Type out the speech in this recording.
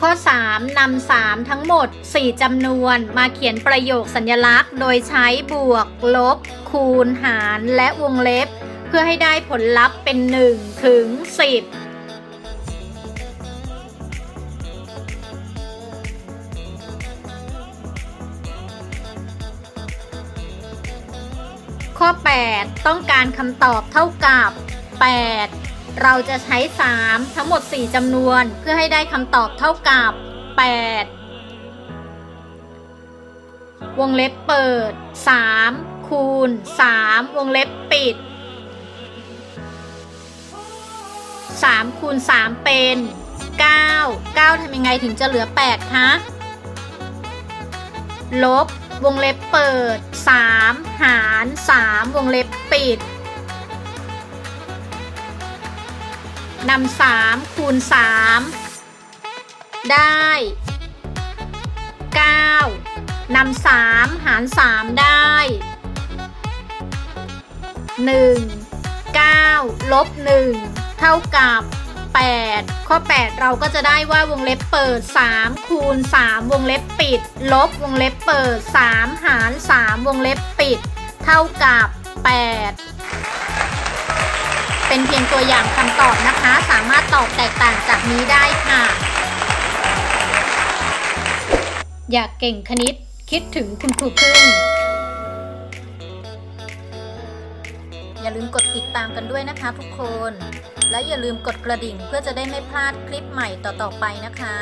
ข้อ 3นำ3ทั้งหมด 4จำนวนมาเขียนประโยคสัญลักษณ์ โดยใช้บวก ลบ คูณ หาร และวงเล็บ เพื่อให้ได้ผลลัพธ์เป็น 1 ถึง 10ข้อ 8 ต้องการคำตอบเท่ากับ 8 เราจะใช้ 3 ทั้งหมด 4จำนวน เพื่อให้ได้คำตอบเท่ากับ 8 วงเล็บเปิด 3 คูณ 3 วงเล็บปิด 3 คูณ 3 เป็น 9 9ทำยังไงถึงจะเหลือ 8 คะ ลบ วงเล็บเปิด 3 หาร 3 วงเล็บปิด นำ3คูณ3ได้9นำ3หาร3ได้1 9ลบ1เท่ากับ 8 ข้อ 8 เราก็จะได้ว่าวงเล็บเปิด 3 คูณ 3 วงเล็บปิด ลบวงเล็บเปิด 3 หาร 3 วงเล็บปิด เท่ากับ 8 เป็นเพียงตัวอย่างคำตอบนะคะ สามารถตอบแตกต่างจากนี้ได้ค่ะ อยากเก่งคณิต คิดถึงคุณครูพึ่ง อย่าลืมกดติดตามกันด้วยนะคะทุกคน และอย่าลืมกดกระดิ่งเพื่อจะได้ไม่พลาดคลิปใหม่ต่อๆไปนะคะ